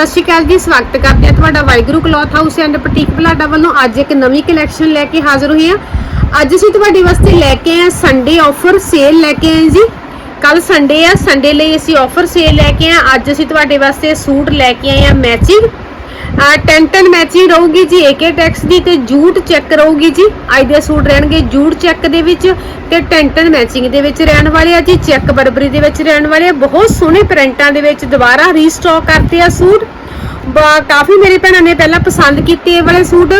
ਸਤਿ ਸ਼੍ਰੀ ਅਕਾਲ ਜੀ, ਸਵਾਗਤ ਕਰਦੇ ਹਾਂ ਤੁਹਾਡਾ Waheguru cloth house and boutique Balada ਵੱਲੋਂ ਅੱਜ ਇੱਕ ਨਵੀਂ ਕਲੈਕਸ਼ਨ ਲੈ ਕੇ ਹਾਜ਼ਰ ਹੋਏ ਹਾਂ। ਅੱਜ ਅਸੀਂ ਤੁਹਾਡੇ ਵਾਸਤੇ ਲੈ ਕੇ ਆਏ ਸੰਡੇ ਆਫਰ ਸੇਲ ਲੈ ਕੇ ਆਏ ਜੀ। ਕੱਲ ਸੰਡੇ ਆ ਸੰਡੇ ਲਈ ਅਸੀਂ ਆਫਰ ਸੇਲ ਲੈ ਕੇ ਆਏ ਅੱਜ ਅਸੀਂ ਤੁਹਾਡੇ ਵਾਸਤੇ ਸੂਟ ਲੈ ਕੇ ਆਏ ਆ ਮੈਚਿੰਗ ਟੈਂਟਨ ਮੈਚਿੰਗ ਰਹੂਗੀ ਜੀ ਏਕੇ ਟੈਕਸ ਦੀ ਤੇ ਜੂਟ ਚੈੱਕ ਰਹੂਗੀ ਜੀ। ਅੱਜ ਦੇ ਸੂਟ ਰਹਿਣਗੇ ਜੂਟ ਚੈੱਕ ਦੇ ਵਿੱਚ ਤੇ ਟੈਂਟਨ ਮੈਚਿੰਗ ਦੇ ਵਿੱਚ ਰਹਿਣ ਵਾਲੇ ਆ ਜੀ। ਚੈੱਕ ਬਰਬਰੀ ਦੇ ਵਿੱਚ ਰਹਿਣ ਵਾਲੇ ਆ। ਬਹੁਤ ਸੋਹਣੇ ਪ੍ਰਿੰਟਾਂ ਦੇ ਵਿੱਚ ਦੁਬਾਰਾ ਰੀਸਟਾਕ ਕਰਤੇ ਆ ਸੂਟ। ਬਾ- ਕਾਫੀ ਮੇਰੇ ਭੈਣਾਂ ਨੇ ਪਹਿਲਾਂ ਪਸੰਦ ਕੀਤੇ ਇਹ ਵਾਲੇ ਸੂਟ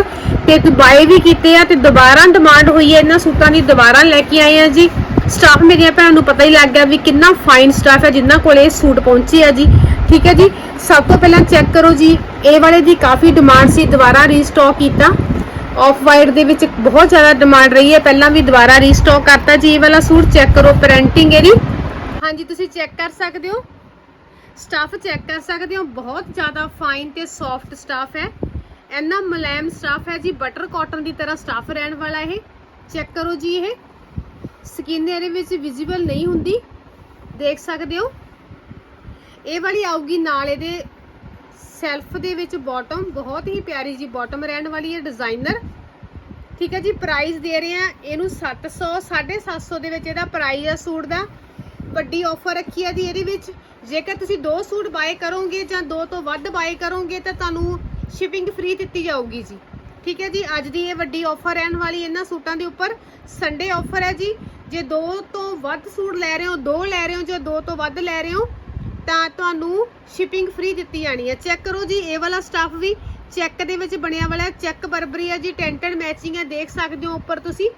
ਤੇ ਬਾਏ ਵੀ ਕੀਤੇ ਆ ਤੇ ਦੁਬਾਰਾ ਡਿਮਾਂਡ ਹੋਈ ਹੈ। ਇਹਨਾਂ ਸੂਟਾਂ ਦੀ ਦੁਬਾਰਾ ਲੈ ਕੇ ਆਏ ਆ ਜੀ। ਸਟਾਫ ਮੇਰੀਆਂ ਭੈਣਾਂ ਨੂੰ ਪਤਾ ਹੀ ਲੱਗ ਗਿਆ ਵੀ ਕਿੰਨਾ ਫਾਈਨ ਸਟਾਫ ਹੈ ਜਿੰਨਾ ਕੋਲ ਇਹ ਸੂਟ ਪਹੁੰਚੇ ਆ ਜੀ। ਠੀਕ ਹੈ ਜੀ। ਸਭ ਤੋਂ ਪਹਿਲਾਂ ਚੈੱਕ ਕਰੋ ਜੀ, ਇਹ ਵਾਲੇ ਦੀ ਕਾਫੀ ਡਿਮਾਂਡ ਸੀ, ਦੁਬਾਰਾ ਰੀਸਟਾਕ ਕੀਤਾ। ਆਫ ਵਾਈਟ ਦੇ ਵਿੱਚ ਬਹੁਤ ਜ਼ਿਆਦਾ ਡਿਮਾਂਡ ਰਹੀ ਹੈ, ਪਹਿਲਾਂ ਵੀ ਦੁਬਾਰਾ ਰੀਸਟਾਕ ਕਰਤਾ ਜੀ, ਇਹ ਵਾਲਾ ਸੂਟ ਚੈੱਕ ਕਰੋ ਪ੍ਰਿੰਟਿੰਗ ਇਹਦੀ ਹਾਂਜੀ, ਤੁਸੀਂ ਚੈੱਕ ਕਰ ਸਕਦੇ ਹੋ। ਸਟਾਫ ਚੈੱਕ ਕਰ ਸਕਦੇ ਹੋ, ਬਹੁਤ ਜ਼ਿਆਦਾ ਫਾਈਨ ਤੇ ਸੌਫਟ ਸਟਾਫ ਹੈ। ਇੰਨਾ ਮੁਲਾਇਮ ਸਟਾਫ ਹੈ ਜੀ ਬਟਰ ਕਾਟਨ ਦੀ ਤਰ੍ਹਾਂ ਸਟਾਫ ਰਹਿਣ ਵਾਲਾ ਇਹ। ਚੈੱਕ ਕਰੋ ਜੀ ਇਹ। ਸਕਿਨ ਇਹਦੇ ਵਿੱਚ ਵਿਜ਼ੀਬਲ ਨਹੀਂ ਹੁੰਦੀ। ਦੇਖ ਸਕਦੇ ਹੋ। ਇਹ ਵਾਲੀ ਆਊਗੀ ਨਾਲ ਇਹਦੇ ਸੈਲਫ ਦੇ ਵਿੱਚ ਬਾਟਮ ਬਹੁਤ ਹੀ ਪਿਆਰੀ ਜੀ ਬਾਟਮ ਰਹਿਣ ਵਾਲੀ ਹੈ ਡਿਜ਼ਾਈਨਰ ਠੀਕ ਹੈ ਜੀ ਪ੍ਰਾਈਸ ਦੇ ਰਹੇ ਆ ਇਹਨੂੰ 700 750 ਦੇ ਵਿੱਚ ਇਹਦਾ ਪ੍ਰਾਈਸ ਆ ਸੂਟ ਦਾ। ਵੱਡੀ ਆਫਰ ਰੱਖੀ ਹੈ ਜੀ ਇਹਦੇ ਵਿੱਚ। ਜੇਕਰ ਤੁਸੀਂ ਦੋ ਸੂਟ ਬਾਏ ਕਰੋਗੇ ਜਾਂ ਦੋ ਤੋਂ ਵੱਧ ਬਾਏ ਕਰੋਗੇ, ਤਾਂ ਤੁਹਾਨੂੰ ਸ਼ਿਪਿੰਗ ਫ੍ਰੀ ਦਿੱਤੀ ਜਾਊਗੀ ਜੀ। ਠੀਕ ਹੈ ਜੀ, ਅੱਜ ਦੀ ਇਹ ਵੱਡੀ ਆਫਰ ਰਹਿਣ ਵਾਲੀ ਇਹਨਾਂ ਸੂਟਾਂ ਦੇ ਉੱਪਰ ਸੰਡੇ ਆਫਰ ਹੈ ਜੀ। ਜੇ ਦੋ ਤੋਂ ਵੱਧ ਸੂਟ ਲੈ ਰਹੇ ਹੋ, ਦੋ ਲੈ ਰਹੇ ਹੋ ਜਾਂ ਦੋ ਤੋਂ ਵੱਧ ਲੈ ਰਹੇ ਹੋ ਤਾਂ ਤੁਹਾਨੂੰ ਸ਼ਿਪਿੰਗ ਫ੍ਰੀ ਦਿੱਤੀ ਜਾਣੀ ਹੈ। ਚੈੱਕ ਕਰੋ ਜੀ, ਇਹ ਵਾਲਾ ਸਟਾਫ ਵੀ ਚੈੱਕ ਦੇ ਵਿੱਚ ਬਣਿਆ ਵਾਲਾ ਚੈੱਕ ਬਰਬਰੀ ਹੈ ਜੀ ਟੈਂਟਡ ਮੈਚਿੰਗ ਹੈ, ਦੇਖ ਸਕਦੇ ਹੋ ਉੱਪਰ ਤੁਸੀਂ।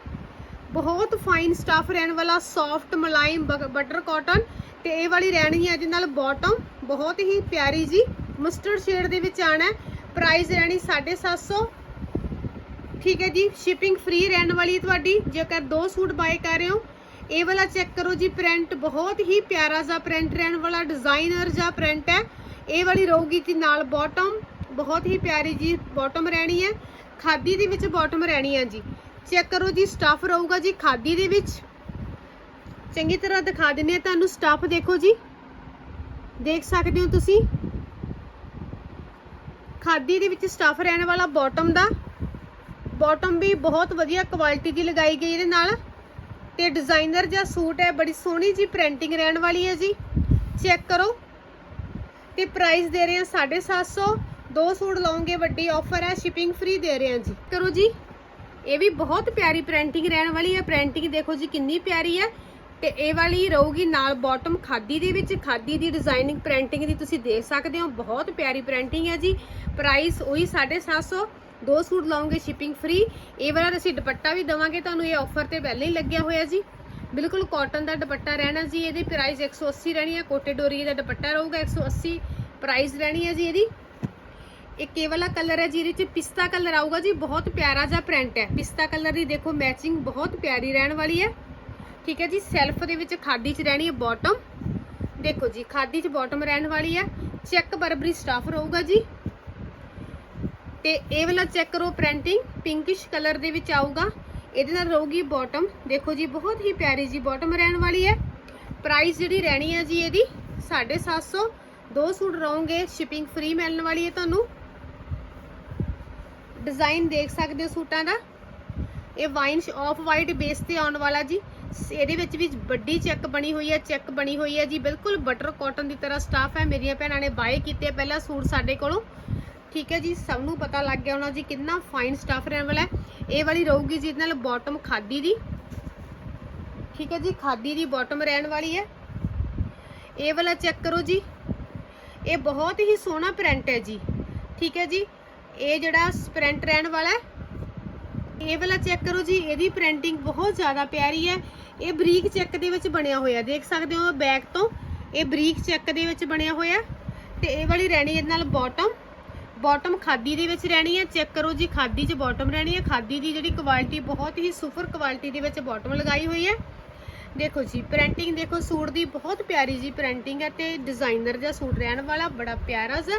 ਬਹੁਤ ਫਾਈਨ ਸਟਾਫ ਰਹਿਣ ਵਾਲਾ ਸੌਫਟ ਮਲਾਈਮ ਬਟਰ ਕਾਟਨ ਤੇ ਇਹ ਵਾਲੀ ਰਹਿਣੀ ਹੈ ਜਿਹਦੇ ਨਾਲ ਬਾਟਮ ਬਹੁਤ ਹੀ ਪਿਆਰੀ ਜੀ ਮਸਟਰਡ ਸ਼ੇਡ ਦੇ ਵਿੱਚ ਆਣਾ ਹੈ। ਪ੍ਰਾਈਸ ਰਹਿਣੀ 750 ਠੀਕ ਹੈ ਜੀ ਸ਼ਿਪਿੰਗ ਫ੍ਰੀ ਰਹਿਣ ਵਾਲੀ ਤੁਹਾਡੀ। ਜੇਕਰ ਦੋ ਸੂਟ ਬਾਏ ਕਰ ਰਹੇ ਹੋ ਇਹ ਵਾਲਾ ਚੈੱਕ ਕਰੋ ਜੀ ਪ੍ਰਿੰਟ ਬਹੁਤ ਹੀ ਪਿਆਰਾ ਜਿਹਾ ਪ੍ਰਿੰਟ ਰਹਿਣ ਵਾਲਾ ਡਿਜ਼ਾਈਨਰ ਜਿਹਾ ਪ੍ਰਿੰਟ ਹੈ। ਇਹ ਵਾਲੀ ਰਹੂਗੀ ਜੀ ਨਾਲ ਬਾਟਮ ਬਹੁਤ ਹੀ ਪਿਆਰੀ ਜੀ ਬਾਟਮ ਰਹਿਣੀ ਹੈ। ਖਾਦੀ ਦੇ ਵਿੱਚ ਬਾਟਮ ਰਹਿਣੀ ਹੈ ਜੀ। ਚੈੱਕ ਕਰੋ ਜੀ ਸਟਾਫ ਰਹੂਗਾ ਜੀ ਖਾਦੀ ਦੇ ਵਿੱਚ। ਚੰਗੀ ਤਰ੍ਹਾਂ ਦਿਖਾ ਦਿੰਨੇ ਆ ਤੁਹਾਨੂੰ ਸਟਾਫ ਦੇਖੋ ਜੀ। ਦੇਖ ਸਕਦੇ ਹੋ ਤੁਸੀਂ? ਖਾਦੀ ਦੇ ਵਿੱਚ ਸਟਾਫ ਰਹਿਣ ਵਾਲਾ ਬਾਟਮ ਦਾ। ਬਾਟਮ ਵੀ ਬਹੁਤ ਵਧੀਆ ਕੁਆਲਿਟੀ ਦੀ ਲਗਾਈ ਗਈ ਇਹਦੇ ਨਾਲ। ਤੇ ਡਿਜ਼ਾਈਨਰ ਜਿਹਾ ਸੂਟ ਹੈ, ਬੜੀ ਸੋਹਣੀ ਜੀ ਪ੍ਰਿੰਟਿੰਗ ਰਹਿਣ ਵਾਲੀ ਹੈ ਜੀ। ਚੈੱਕ ਕਰੋ। ਤੇ ਪ੍ਰਾਈਸ ਦੇ ਰਹੇ ਹਾਂ 750 ਦੋ ਸੂਟ ਲਓਗੇ ਵੱਡੀ ਆਫਰ ਹੈ ਸ਼ਿਪਿੰਗ ਫ੍ਰੀ ਦੇ ਰਹੇ ਹਾਂ ਜੀ। ਕਰੋ ਜੀ। ਇਹ ਵੀ ਬਹੁਤ ਪਿਆਰੀ ਪ੍ਰਿੰਟਿੰਗ ਰਹਿਣ ਵਾਲੀ ਹੈ। ਪ੍ਰਿੰਟਿੰਗ ਦੇਖੋ ਜੀ, ਕਿੰਨੀ ਪਿਆਰੀ ਹੈ। ਤੇ ਇਹ ਵਾਲੀ ਰਹੂਗੀ ਨਾਲ ਬਾਟਮ ਖਾਦੀ ਦੇ ਵਿੱਚ। ਖਾਦੀ ਦੀ ਡਿਜ਼ਾਈਨਿੰਗ ਪ੍ਰਿੰਟਿੰਗ ਦੀ ਤੁਸੀਂ ਦੇਖ ਸਕਦੇ ਹੋ। ਬਹੁਤ ਪਿਆਰੀ ਪ੍ਰਿੰਟਿੰਗ ਹੈ ਜੀ। ਪ੍ਰਾਈਸ ਉਹੀ 750 ਦੋ ਸੂਟ ਲਾਉਂਗੇ ਸ਼ਿਪਿੰਗ ਫ੍ਰੀ ਇਹ ਵਾਲਾ ਅਸੀਂ ਦੁਪੱਟਾ ਵੀ ਦਵਾਂਗੇ, ਤੁਹਾਨੂੰ ਇਹ ਆਫਰ ਤੇ ਪਹਿਲਾਂ ਹੀ ਲੱਗਿਆ ਹੋਇਆ ਜੀ। ਬਿਲਕੁਲ ਕਾਟਨ ਦਾ ਦੁਪੱਟਾ ਰਹਿਣਾ ਜੀ, ਇਹਦੀ ਪ੍ਰਾਈਸ 180 ਰਹਿਣੀ ਹੈ ਕੋਟੇ ਡੋਰੀ ਦਾ ਦੁਪੱਟਾ ਰਹੂਗਾ 180 ਪ੍ਰਾਈਸ ਰਹਿਣੀ ਹੈ ਜੀ ਇਹਦੀ। ਇੱਕ ਇਹ ਵਾਲਾ ਕਲਰ ਹੈ ਜਿਹਦੇ ਚ ਪਿਸਤਾ ਕਲਰ ਆਊਗਾ ਜੀ, ਬਹੁਤ ਪਿਆਰਾ ਜਿਹਾ ਪ੍ਰਿੰਟ ਹੈ। ਪਿਸਤਾ ਕਲਰ ਦੀ ਦੇਖੋ ਮੈਚਿੰਗ ਬਹੁਤ ਪਿਆਰੀ ਰਹਿਣ ਵਾਲੀ ਹੈ। ਠੀਕ ਹੈ ਜੀ ਸੈਲਫ ਦੇ ਵਿੱਚ ਖਾਦੀ ਚ ਰਹਿਣੀ ਹੈ ਬਾਟਮ ਦੇਖੋ ਜੀ, ਖਾਦੀ ਚ ਬਾਟਮ ਰਹਿਣ ਵਾਲੀ ਹੈ। ਚੈੱਕ ਬਰਬਰੀ ਸਟਾਫ ਰਹੂਗਾ ਜੀ। ਤੇ ਇਹ ਵਾਲਾ ਚੈੱਕ ਕਰੋ ਪ੍ਰਿੰਟਿੰਗ ਪਿੰਕਿਸ਼ ਕਲਰ ਦੇ ਵਿੱਚ ਆਊਗਾ। ਇਹਦੇ ਨਾਲ ਰਹੂਗੀ ਬਾਟਮ ਦੇਖੋ ਜੀ, ਬਹੁਤ ਹੀ ਪਿਆਰੀ ਜੀ ਬਾਟਮ ਰਹਿਣ ਵਾਲੀ ਹੈ। ਪ੍ਰਾਈਸ ਜਿਹੜੀ ਰਹਿਣੀ ਹੈ ਜੀ ਇਹਦੀ 750 ਦੋ ਸੂਟ ਰਹੋਗੇ ਸ਼ਿਪਿੰਗ ਫ੍ਰੀ ਮਿਲਣ ਵਾਲੀ ਹੈ ਤੁਹਾਨੂੰ। ਡਿਜ਼ਾਈਨ ਦੇਖ ਸਕਦੇ ਹੋ ਸੂਟਾਂ ਦਾ। ਇਹ ਵਾਈਨ ਆਫ ਵਾਈਟ ਬੇਸ ਤੇ ਆਉਣ ਵਾਲਾ ਜੀ। ਇਹਦੇ ਵਿੱਚ ਵੀ ਵੱਡੀ ਚੈੱਕ ਬਣੀ ਹੋਈ ਹੈ ਚੈੱਕ ਬਣੀ ਹੋਈ ਹੈ ਜੀ। ਬਿਲਕੁਲ ਬਟਰ ਕਾਟਨ ਦੀ ਤਰ੍ਹਾਂ ਸਟਾਫ ਹੈ। ਮੇਰੀਆਂ ਭੈਣਾਂ ਨੇ ਬਾਏ ਕੀਤੇ ਆ ਪਹਿਲਾਂ ਸੂਟ ਸਾਡੇ ਕੋਲੋਂ। ਠੀਕ ਹੈ ਜੀ, ਸਭ ਨੂੰ ਪਤਾ ਲੱਗ ਗਿਆ ਹੋਣਾ ਜੀ ਕਿੰਨਾ ਫਾਈਨ ਸਟਫ ਰਹਿਣ ਵਾਲਾ ਹੈ। ਇਹ ਵਾਲੀ ਰਹੂਗੀ ਜੀ ਇਹਦੇ ਨਾਲ ਬਾਟਮ ਖਾਦੀ ਦੀ। ਠੀਕ ਹੈ ਜੀ, ਖਾਦੀ ਦੀ ਬਾਟਮ ਰਹਿਣ ਵਾਲੀ ਹੈ। ਇਹ ਵਾਲਾ ਚੈੱਕ ਕਰੋ ਜੀ। ਇਹ ਬਹੁਤ ਹੀ ਸੋਹਣਾ ਪ੍ਰਿੰਟ ਹੈ ਜੀ। ਠੀਕ ਹੈ ਜੀ, ਇਹ ਜਿਹੜਾ ਪ੍ਰਿੰਟ ਰਹਿਣ ਵਾਲਾ ਹੈ। ਇਹ ਵਾਲਾ ਚੈੱਕ ਕਰੋ ਜੀ, ਇਹਦੀ ਪ੍ਰਿੰਟਿੰਗ ਬਹੁਤ ਜ਼ਿਆਦਾ ਪਿਆਰੀ ਹੈ। ਇਹ ਬਰੀਕ ਚੈੱਕ ਦੇ ਵਿੱਚ ਬਣਿਆ ਹੋਇਆ, ਦੇਖ ਸਕਦੇ ਹੋ ਬੈਕ ਤੋਂ। ਇਹ ਬਰੀਕ ਚੈੱਕ ਦੇ ਵਿੱਚ ਬਣਿਆ ਹੋਇਆ। ਤੇ ਇਹ ਵਾਲੀ ਰਹਿਣੀ ਇਹਦੇ ਨਾਲ ਬਾਟਮ ਬਾਟਮ ਖਾਦੀ ਦੇ ਵਿੱਚ ਰਹਿਣੀ ਹੈ। ਚੈੱਕ ਕਰੋ ਜੀ, ਖਾਦੀ 'ਚ ਬਾਟਮ ਰਹਿਣੀ ਹੈ। ਖਾਦੀ ਦੀ ਜਿਹੜੀ ਕੁਆਲਿਟੀ, ਬਹੁਤ ਹੀ ਸੁਪਰ ਕੁਆਲਿਟੀ ਦੇ ਵਿੱਚ ਬਾਟਮ ਲਗਾਈ ਹੋਈ ਹੈ। ਦੇਖੋ ਜੀ, ਪ੍ਰਿੰਟਿੰਗ ਦੇਖੋ, ਸੂਟ ਦੀ ਬਹੁਤ ਪਿਆਰੀ ਜੀ ਪ੍ਰਿੰਟਿੰਗ ਹੈ ਤੇ ਡਿਜ਼ਾਈਨਰ ਜਿਹਾ ਸੂਟ ਰਹਿਣ ਵਾਲਾ, ਬੜਾ ਪਿਆਰਾ ਜਿਹਾ।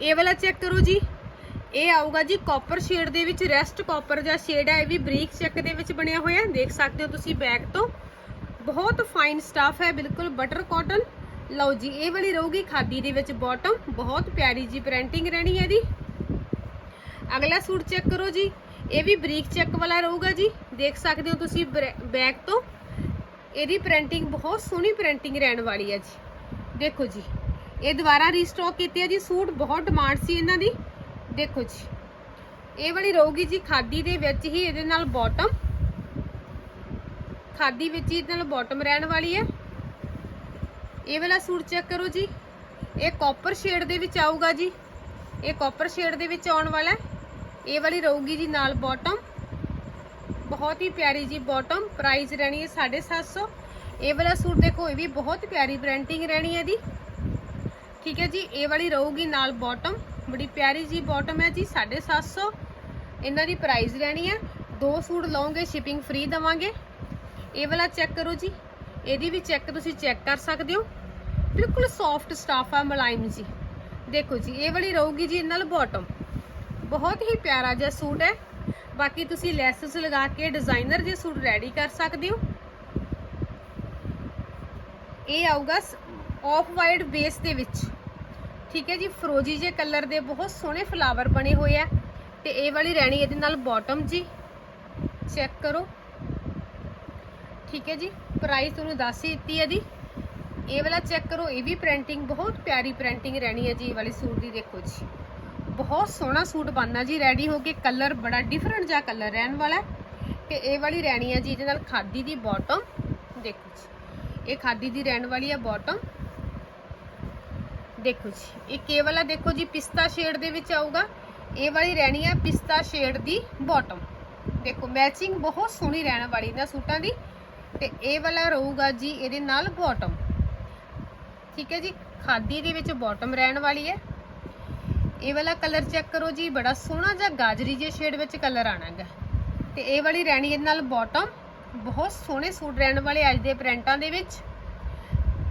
ਇਹ ਵਾਲਾ ਚੈੱਕ ਕਰੋ ਜੀ। ਇਹ ਆਊਗਾ ਜੀ ਕਾਪਰ ਸ਼ੇਡ ਦੇ ਵਿੱਚ, ਰੈਸਟ ਕਾਪਰ ਜਿਹਾ ਸ਼ੇਡ ਹੈ। ਇਹ ਵੀ ਬਰੀਕ ਚੈੱਕ ਦੇ ਵਿੱਚ ਬਣਿਆ ਹੋਇਆ ਦੇਖ ਸਕਦੇ ਹੋ ਤੁਸੀਂ ਬੈਕ ਤੋਂ। ਬਹੁਤ ਫਾਈਨ ਸਟਾਫ ਹੈ, ਬਿਲਕੁਲ ਬਟਰ ਕਾਟਨ ਲਓ ਜੀ, ਇਹ ਵਾਲੀ ਰਹੂਗੀ ਖਾਦੀ ਦੇ ਵਿੱਚ ਬਾਟਮ ਬਹੁਤ ਪਿਆਰੀ ਜੀ ਪ੍ਰਿੰਟਿੰਗ ਰਹਿਣੀ ਹੈ ਇਹਦੀ। ਅਗਲਾ ਸੂਟ ਚੈੱਕ ਕਰੋ ਜੀ। ਇਹ ਵੀ ਬਰੀਕ ਚੈੱਕ ਵਾਲਾ ਰਹੂਗਾ ਜੀ। ਦੇਖ ਸਕਦੇ ਹੋ ਤੁਸੀਂ ਬੈਕ ਤੋਂ। ਇਹਦੀ ਪ੍ਰਿੰਟਿੰਗ ਬਹੁਤ ਸੋਹਣੀ ਪ੍ਰਿੰਟਿੰਗ ਰਹਿਣ ਵਾਲੀ ਹੈ ਜੀ। ਦੇਖੋ ਜੀ, ਇਹ ਦੁਬਾਰਾ ਰੀਸਟਾਕ ਕੀਤੇ ਆ ਜੀ। ਸੂਟ ਬਹੁਤ ਡਿਮਾਂਡ ਸੀ ਇਹਨਾਂ ਦੀ। ਦੇਖੋ ਜੀ, ਇਹ ਵਾਲੀ ਰਹੂਗੀ ਜੀ ਖਾਦੀ ਦੇ ਵਿੱਚ ਹੀ ਇਹਦੇ ਨਾਲ ਬਾਟਮ ਖਾਦੀ ਵਿੱਚ ਹੀ ਇਹਦੇ ਨਾਲ ਬਾਟਮ ਰਹਿਣ ਵਾਲੀ ਹੈ। ਇਹ ਵਾਲਾ ਸੂਟ ਚੈੱਕ ਕਰੋ ਜੀ। ਇਹ ਕਾਪਰ ਸ਼ੇਡ ਦੇ ਵਿੱਚ ਆਊਗਾ ਜੀ। ਇਹ ਕਾਪਰ ਸ਼ੇਡ ਦੇ ਵਿੱਚ ਆਉਣ ਵਾਲਾ ਇਹ ਵਾਲੀ ਰਹੂਗੀ ਜੀ ਨਾਲ ਬਾਟਮ ਬਹੁਤ ਹੀ ਪਿਆਰੀ ਜੀ ਬਾਟਮ ਪ੍ਰਾਈਸ ਰਹਿਣੀ ਹੈ 750 ਇਹ ਵਾਲਾ ਸੂਟ ਦੇਖੋ, ਇਹ ਵੀ ਬਹੁਤ ਪਿਆਰੀ ਪ੍ਰਿੰਟਿੰਗ ਰਹਿਣੀ ਹੈ ਦੀ ਠੀਕ ਹੈ ਜੀ, ਇਹ ਵਾਲੀ ਰਹੂਗੀ ਨਾਲ ਬਾਟਮ ਬੜੀ ਪਿਆਰੀ ਜੀ ਬਾਟਮ ਹੈ ਜੀ 750 ਇਹਨਾਂ ਦੀ ਪ੍ਰਾਈਸ ਰਹਿਣੀ ਹੈ। ਦੋ ਸੂਟ ਲਓਗੇ ਸ਼ਿਪਿੰਗ ਫ੍ਰੀ ਦਵਾਂਗੇ। ਇਹ ਵਾਲਾ ਚੈੱਕ ਕਰੋ ਜੀ। ਇਹਦੀ ਵੀ ਚੈੱਕ ਤੁਸੀਂ ਚੈੱਕ ਕਰ ਸਕਦੇ ਹੋ। ਬਿਲਕੁਲ ਸੌਫਟ ਸਟਾਫ ਆ, ਮਲਾਇਮ ਜੀ। ਦੇਖੋ ਜੀ, ਇਹ ਵਾਲੀ ਰਹੂਗੀ ਜੀ ਨਾਲ ਬਾਟਮ ਬਹੁਤ ਹੀ ਪਿਆਰਾ ਜਿਹਾ ਸੂਟ ਹੈ। ਬਾਕੀ ਤੁਸੀਂ ਲੈਸਸ ਲਗਾ ਕੇ ਡਿਜ਼ਾਈਨਰ ਜੇ ਸੂਟ ਰੈਡੀ ਕਰ ਸਕਦੇ ਹੋ। ਇਹ ਆਊਗਾ ਆਫ ਵਾਈਟ ਬੇਸ ਦੇ ਵਿੱਚ। ਠੀਕ ਹੈ ਜੀ, ਫਰੋਜੀ ਜੇ ਕਲਰ ਦੇ ਬਹੁਤ ਸੋਹਣੇ ਫਲਾਵਰ ਬਣੇ ਹੋਏ ਆ। ਤੇ ਇਹ ਵਾਲੀ ਰਹਿਣੀ ਇਹਦੇ ਨਾਲ ਬਾਟਮ ਜੀ। ਚੈੱਕ ਕਰੋ। ਠੀਕ ਹੈ ਜੀ ਪ੍ਰਾਈਸ ਤੁਹਾਨੂੰ ਦੱਸ ਹੀ ਦਿੱਤੀ ਹੈ ਦੀ ਇਹ ਵਾਲਾ ਚੈੱਕ ਕਰੋ, ਇਹ ਵੀ ਪ੍ਰਿੰਟਿੰਗ ਬਹੁਤ ਪਿਆਰੀ ਪ੍ਰਿੰਟਿੰਗ ਰਹਿਣੀ ਹੈ ਜੀ, ਇਹ ਵਾਲੀ ਸੂਟ ਦੀ ਦੇਖੋ ਜੀ। ਬਹੁਤ ਸੋਹਣਾ ਸੂਟ ਬਣਨਾ ਜੀ ਰੈਡੀ ਹੋ ਕੇ ਕਲਰ ਬੜਾ ਡਿਫਰੈਂਟ ਜਿਹਾ ਕਲਰ ਰਹਿਣ ਵਾਲਾ ਹੈ। ਤੇ ਇਹ ਵਾਲੀ ਰਹਿਣੀ ਹੈ ਜੀ, ਇਹਦੇ ਨਾਲ ਖਾਦੀ ਦੀ ਬਾਟਮ ਦੇਖੋ ਜੀ। ਇਹ ਖਾਦੀ ਦੀ ਰਹਿਣ ਵਾਲੀ ਹੈ ਬਾਟਮ ਦੇਖੋ ਜੀ, ਇੱਕ ਇਹ ਵਾਲਾ ਦੇਖੋ ਜੀ, ਪਿਸਤਾ ਸ਼ੇਡ ਦੇ ਵਿੱਚ ਆਊਗਾ। ਇਹ ਵਾਲੀ ਰਹਿਣੀ ਹੈ ਪਿਸਤਾ ਸ਼ੇਡ ਦੀ ਬਾਟਮ ਦੇਖੋ ਮੈਚਿੰਗ ਬਹੁਤ ਸੋਹਣੀ ਰਹਿਣ ਵਾਲੀ ਇਹਨਾਂ ਸੂਟਾਂ ਦੀ। ਤੇ ਇਹ ਵਾਲਾ ਰਹੂਗਾ ਜੀ ਇਹਦੇ ਨਾਲ ਬਾਟਮ ਠੀਕ ਹੈ ਜੀ? ਖਾਦੀ ਦੇ ਵਿੱਚ ਬਾਟਮ ਰਹਿਣ ਵਾਲੀ ਹੈ। ਇਹ ਵਾਲਾ ਕਲਰ ਚੈੱਕ ਕਰੋ ਜੀ, ਬੜਾ ਸੋਹਣਾ ਜਿਹਾ ਗਾਜਰੀ ਜੇ ਸ਼ੇਡ ਵਿੱਚ ਕਲਰ ਆਣਾਗਾ ਤੇ ਇਹ ਵਾਲੀ ਰਹਿਣੀ ਇਹਦੇ ਨਾਲ ਬਾਟਮ ਬਹੁਤ ਸੋਹਣੇ ਸੂਟ ਰਹਿਣ ਵਾਲੇ ਅੱਜ ਦੇ ਪ੍ਰਿੰਟਾਂ ਦੇ ਵਿੱਚ।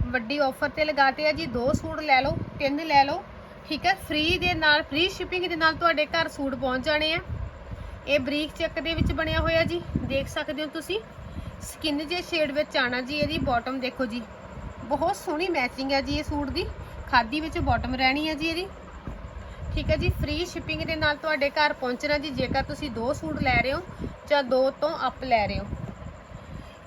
ਵੱਡੀ ਆਫਰ ਤੇ ਲਗਾਤੇ ਆ ਜੀ, ਦੋ ਸੂਟ ਲੈ ਲਓ, ਤਿੰਨ ਲੈ ਲਓ। ਠੀਕ ਹੈ? ਫ੍ਰੀ ਦੇ ਨਾਲ ਫ੍ਰੀ ਸ਼ਿਪਿੰਗ ਦੇ ਨਾਲ ਤੁਹਾਡੇ ਘਰ ਸੂਟ ਪਹੁੰਚ ਜਾਣੇ ਆ। ਇਹ ਬਰੀਕ ਚੈੱਕ ਦੇ ਵਿੱਚ ਬਣਿਆ ਹੋਇਆ ਜੀ, ਦੇਖ ਸਕਦੇ ਹੋ ਤੁਸੀਂ। ਸਕਿਨ ਜੇ ਸ਼ੇਡ ਵਿੱਚ ਆਣਾ ਜੀ, ਇਹਦੀ ਬਾਟਮ ਦੇਖੋ ਜੀ। ਬਹੁਤ ਸੋਹਣੀ ਮੈਚਿੰਗ ਹੈ ਜੀ ਇਹ ਸੂਟ ਦੀ। ਖਾਦੀ ਵਿੱਚ ਬਾਟਮ ਰਹਿਣੀ ਹੈ ਜੀ ਇਹਦੀ। ਠੀਕ ਹੈ ਜੀ ਫ੍ਰੀ ਸ਼ਿਪਿੰਗ ਦੇ ਨਾਲ ਤੁਹਾਡੇ ਘਰ ਪਹੁੰਚਣਾ ਜੀ, ਜੇਕਰ ਤੁਸੀਂ ਦੋ ਸੂਟ ਲੈ ਰਹੇ ਹੋ ਜਾਂ ਦੋ ਤੋਂ ਅਪ ਲੈ ਰਹੇ ਹੋ।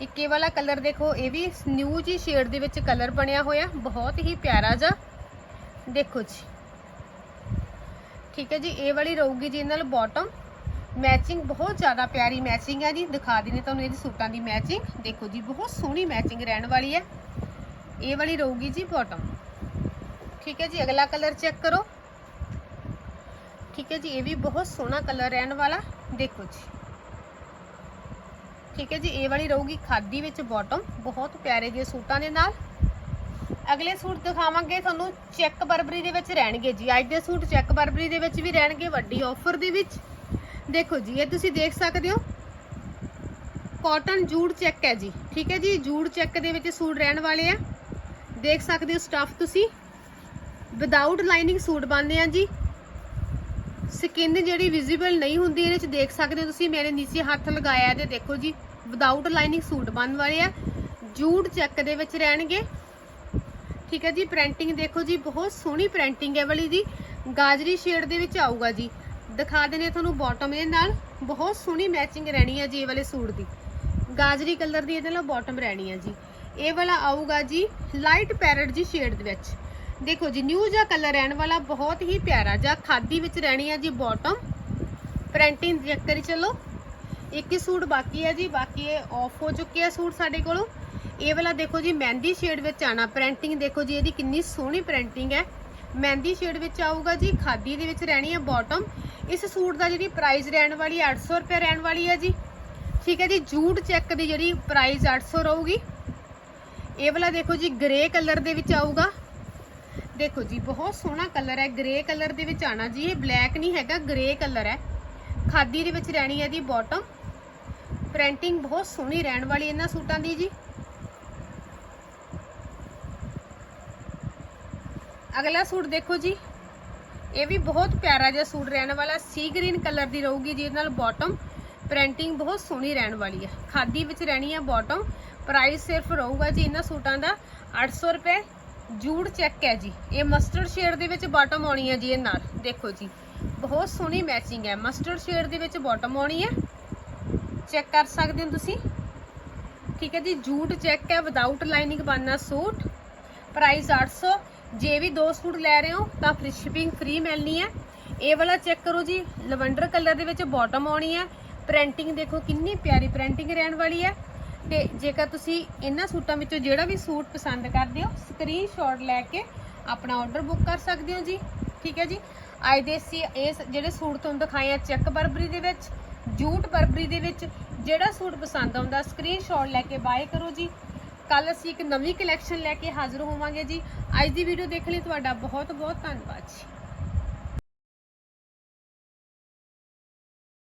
ਇੱਕ ਇਹ ਵਾਲਾ ਕਲਰ ਦੇਖੋ, ਇਹ ਵੀ ਨਿਊ ਜੀ ਸ਼ੇਡ ਦੇ ਵਿੱਚ ਕਲਰ ਬਣਿਆ ਹੋਇਆ, ਬਹੁਤ ਹੀ ਪਿਆਰਾ ਜਿਹਾ। ਦੇਖੋ ਜੀ। ਠੀਕ ਹੈ ਜੀ, ਇਹ ਵਾਲੀ ਰਹੂਗੀ ਜੀ ਇਹਨਾਂ ਨਾਲ ਬਾਟਮ ਮੈਚਿੰਗ ਬਹੁਤ ਜ਼ਿਆਦਾ ਪਿਆਰੀ ਮੈਚਿੰਗ ਹੈ ਜੀ। ਦਿਖਾ ਦਿੰਦੇ ਤੁਹਾਨੂੰ ਇਹਦੀ ਸੂਟਾਂ ਦੀ ਮੈਚਿੰਗ ਦੇਖੋ ਜੀ, ਬਹੁਤ ਸੋਹਣੀ ਮੈਚਿੰਗ ਰਹਿਣ ਵਾਲੀ ਹੈ। ਇਹ ਵਾਲੀ ਰਹੂਗੀ ਜੀ ਬਾਟਮ ਠੀਕ ਹੈ ਜੀ, ਅਗਲਾ ਕਲਰ ਚੈੱਕ ਕਰੋ। ਠੀਕ ਹੈ ਜੀ, ਇਹ ਵੀ ਬਹੁਤ ਸੋਹਣਾ ਕਲਰ ਰਹਿਣ ਵਾਲਾ। ਦੇਖੋ ਜੀ। ਠੀਕ ਹੈ ਜੀ, ਇਹ ਵਾਲੀ ਰਹੂਗੀ ਖਾਦੀ ਵਿੱਚ ਬਾਟਮ ਬਹੁਤ ਪਿਆਰੇ ਜਿਹੇ ਸੂਟਾਂ ਦੇ ਨਾਲ। ਅਗਲੇ ਸੂਟ ਦਿਖਾਵਾਂਗੇ ਤੁਹਾਨੂੰ। ਚੈੱਕ ਬਰਬਰੀ ਦੇ ਵਿੱਚ ਰਹਿਣਗੇ ਜੀ। ਅੱਜ ਦੇ ਸੂਟ ਚੈੱਕ ਬਰਬਰੀ ਦੇ ਵਿੱਚ ਵੀ ਰਹਿਣਗੇ। ਵੱਡੀ ਆਫਰ ਦੇ ਵਿੱਚ। ਦੇਖੋ ਜੀ, ਇਹ ਤੁਸੀਂ ਦੇਖ ਸਕਦੇ ਹੋ। ਕਾਟਨ ਜੂੜ ਚੈੱਕ ਹੈ ਜੀ, ਠੀਕ ਹੈ ਜੀ? ਜੂੜ ਚੈੱਕ ਦੇ ਵਿੱਚ ਸੂਟ ਰਹਿਣ ਵਾਲੇ ਆ। ਦੇਖ ਸਕਦੇ ਹੋ ਸਟਫ ਤੁਸੀਂ। ਵਿਦਆਊਟ ਲਾਈਨਿੰਗ ਸੂਟ ਬਣਦੇ ਆ ਜੀ। ਸਕਿਨ ਜਿਹੜੀ ਵਿਜ਼ੀਬਲ ਨਹੀਂ ਹੁੰਦੀ, ਇਹਦੇ ਵਿੱਚ ਦੇਖ ਸਕਦੇ ਹੋ ਤੁਸੀਂ, ਮੇਰੇ ਨੀਚੇ ਹੱਥ ਲਗਾਇਆ ਤੇ ਦੇਖੋ ਜੀ ਵਿਦਆਊਟ ਲਾਈਨਿੰਗ ਸੂਟ ਬਣਨ ਵਾਲੇ ਆ। ਜੂੜ ਚੈੱਕ ਦੇ ਵਿੱਚ ਰਹਿਣਗੇ। ਠੀਕ ਹੈ ਜੀ ਪ੍ਰਿੰਟਿੰਗ ਦੇਖੋ ਜੀ, ਬਹੁਤ ਸੋਹਣੀ ਪ੍ਰਿੰਟਿੰਗ ਹੈ ਵਾਲੀ ਜੀ। ਗਾਜਰੀ ਸ਼ੇਡ ਦੇ ਵਿੱਚ ਆਊਗਾ ਜੀ। ਦਿਖਾ ਦਿੰਦੇ ਤੁਹਾਨੂੰ ਬਾਟਮ ਇਹਦੇ ਨਾਲ ਬਹੁਤ ਸੋਹਣੀ ਮੈਚਿੰਗ ਰਹਿਣੀ ਹੈ ਜੀ ਇਹ ਵਾਲੇ ਸੂਟ ਦੀ। ਗਾਜਰੀ ਕਲਰ ਦੀ ਇਹਦੇ ਨਾਲ ਬਾਟਮ ਰਹਿਣੀ ਹੈ ਜੀ। ਇਹ ਵਾਲਾ ਆਊਗਾ ਜੀ ਲਾਈਟ ਪੈਰਟ ਜੀ ਸ਼ੇਡ ਦੇ ਵਿੱਚ। ਦੇਖੋ ਜੀ ਨਿਊ ਜਿਹਾ ਕਲਰ ਰਹਿਣ ਵਾਲਾ ਬਹੁਤ ਹੀ ਪਿਆਰਾ ਜਾਂ ਖਾਦੀ ਵਿੱਚ ਰਹਿਣੀ ਹੈ ਜੀ ਬਾਟਮ ਪ੍ਰਿੰਟਿੰਗ ਚੈੱਕ ਕਰੀ ਚਲੋ। ਇੱਕ ਹੀ ਸੂਟ ਬਾਕੀ ਹੈ ਜੀ, ਬਾਕੀ ਇਹ ਆਫ ਹੋ ਚੁੱਕੇ ਆ ਸੂਟ ਸਾਡੇ ਕੋਲੋਂ। ਇਹ ਵਾਲਾ ਦੇਖੋ ਜੀ, ਮਹਿੰਦੀ ਸ਼ੇਡ ਵਿੱਚ ਆਣਾ ਪ੍ਰਿੰਟਿੰਗ ਦੇਖੋ ਜੀ, ਇਹਦੀ ਕਿੰਨੀ ਸੋਹਣੀ ਪ੍ਰਿੰਟਿੰਗ ਹੈ। ਮਹਿੰਦੀ ਸ਼ੇਡ ਵਿੱਚ ਆਊਗਾ ਜੀ, ਖਾਦੀ ਦੇ ਵਿੱਚ ਰਹਿਣੀ ਹੈ ਬਾਟਮ ਇਸ ਸੂਟ ਦਾ ਜਿਹੜੀ ਪ੍ਰਾਈਸ ਰਹਿਣ ਵਾਲੀ ਹੈ 800 ਰੁਪਏ ਰਹਿਣ ਵਾਲੀ ਹੈ ਜੀ। ਠੀਕ ਹੈ ਜੀ, ਜੂਟ ਚੈੱਕ ਦੀ ਜਿਹੜੀ ਪ੍ਰਾਈਸ 800 ਰਹੂਗੀ। ਇਹ ਵਾਲਾ ਦੇਖੋ ਜੀ ਗ੍ਰੇ ਕਲਰ ਦੇ ਵਿੱਚ ਆਊਗਾ। ਦੇਖੋ ਜੀ, ਬਹੁਤ ਸੋਹਣਾ ਕਲਰ ਹੈ ਗ੍ਰੇ ਕਲਰ ਦੇ ਵਿੱਚ ਆਣਾ ਜੀ, ਇਹ ਬਲੈਕ ਨਹੀਂ ਹੈਗਾ ਗ੍ਰੇ ਕਲਰ ਹੈ। ਖਾਦੀ ਦੇ ਵਿੱਚ ਰਹਿਣੀ ਹੈ ਦੀ ਬਾਟਮ ਪ੍ਰਿੰਟਿੰਗ ਬਹੁਤ ਸੋਹਣੀ ਰਹਿਣ ਵਾਲੀ ਇਹਨਾਂ ਸੂਟਾਂ ਦੀ ਜੀ। ਅਗਲਾ ਸੂਟ ਦੇਖੋ ਜੀ ਇਹ ਵੀ ਬਹੁਤ ਪਿਆਰਾ ਜਿਹਾ ਸੂਟ ਰਹਿਣ ਵਾਲਾ, ਸੀ ਗ੍ਰੀਨ ਕਲਰ ਦੀ ਰਹੂਗੀ, ਜਿਹਦੇ ਨਾਲ ਬਾਟਮ ਪ੍ਰਿੰਟਿੰਗ ਬਹੁਤ ਸੋਹਣੀ ਰਹਿਣ ਵਾਲੀ ਹੈ ਖਾਦੀ ਵਿੱਚ ਰਹਿਣੀ ਹੈ ਬਾਟਮ ਪ੍ਰਾਈਸ ਸਿਰਫ ਰਹੂਗਾ ਜੀ ਇਹਨਾਂ ਸੂਟਾਂ ਦਾ 800 ਰੁਪਏ। ਜੂੜ ਚੈੱਕ ਹੈ ਜੀ। ਇਹ ਮਸਟਰਡ ਸ਼ੇਡ ਦੇ ਵਿੱਚ ਬਾਟਮ ਆਉਣੀ ਹੈ ਜੀ ਇਹ ਨਾਲ। ਦੇਖੋ ਜੀ, ਬਹੁਤ ਸੋਹਣੀ ਮੈਚਿੰਗ ਹੈ। ਮਸਟਰਡ ਸ਼ੇਡ ਦੇ ਵਿੱਚ ਬਾਟਮ ਆਉਣੀ ਹੈ ਚੈੱਕ ਕਰ ਸਕਦੇ ਹੋ ਤੁਸੀਂ? ਠੀਕ ਹੈ ਜੀ ਜੂਟ ਚੈੱਕ ਹੈ। ਵਿਦਆਊਟ ਲਾਈਨਿੰਗ ਬਣਨਾ ਸੂਟ। ਪ੍ਰਾਈਸ 800 ਜੇ ਵੀ ਦੋ ਸੂਟ ਲੈ ਰਹੇ ਹੋ, ਤਾਂ ਫ੍ਰੀ ਸ਼ਿਪਿੰਗ ਫ੍ਰੀ ਮਿਲਣੀ ਹੈ। ਇਹ ਵਾਲਾ ਚੈੱਕ ਕਰੋ ਜੀ, ਲਵੈਂਡਰ ਕਲਰ ਦੇ ਵਿੱਚ ਬਾਟਮ ਆਉਣੀ ਹੈ। ਪ੍ਰਿੰਟਿੰਗ ਦੇਖੋ ਕਿੰਨੀ ਪਿਆਰੀ ਪ੍ਰਿੰਟਿੰਗ ਰਹਿਣ ਵਾਲੀ ਹੈ। ਤੇ ਜੇਕਰ ਤੁਸੀਂ ਇਹਨਾਂ ਸੂਟਾਂ ਵਿੱਚੋਂ ਜਿਹੜਾ ਵੀ ਸੂਟ ਪਸੰਦ ਕਰਦੇ ਹੋ ਸਕਰੀਨਸ਼ਾਟ ਲੈ ਕੇ ਆਪਣਾ ਆਰਡਰ ਬੁੱਕ ਕਰ ਸਕਦੇ ਹੋ ਜੀ। ਠੀਕ ਹੈ ਜੀ? ਅੱਜ ਦੇ ਸੀ ਇਸ ਜਿਹੜੇ ਸੂਟ ਤੁਹਾਨੂੰ ਦਿਖਾਏ ਆ ਚੈੱਕ ਬਰਬਰੀ ਦੇ ਵਿੱਚ, ਜੂਟ ਬਰਬਰੀ ਦੇ ਵਿੱਚ, ਜਿਹੜਾ ਸੂਟ ਪਸੰਦ ਆਉਂਦਾ ਸਕਰੀਨਸ਼ਾਟ ਲੈ ਕੇ ਬਾਏ ਕਰੋ ਜੀ। ਕੱਲ ਅਸੀਂ ਇੱਕ ਨਵੀਂ ਕਲੈਕਸ਼ਨ ਲੈ ਕੇ ਹਾਜ਼ਰ ਹੋਵਾਂਗੇ ਜੀ। ਅੱਜ ਦੀ ਵੀਡੀਓ ਦੇਖਣ ਲਈ ਤੁਹਾਡਾ ਬਹੁਤ ਬਹੁਤ ਧੰਨਵਾਦ ਜੀ।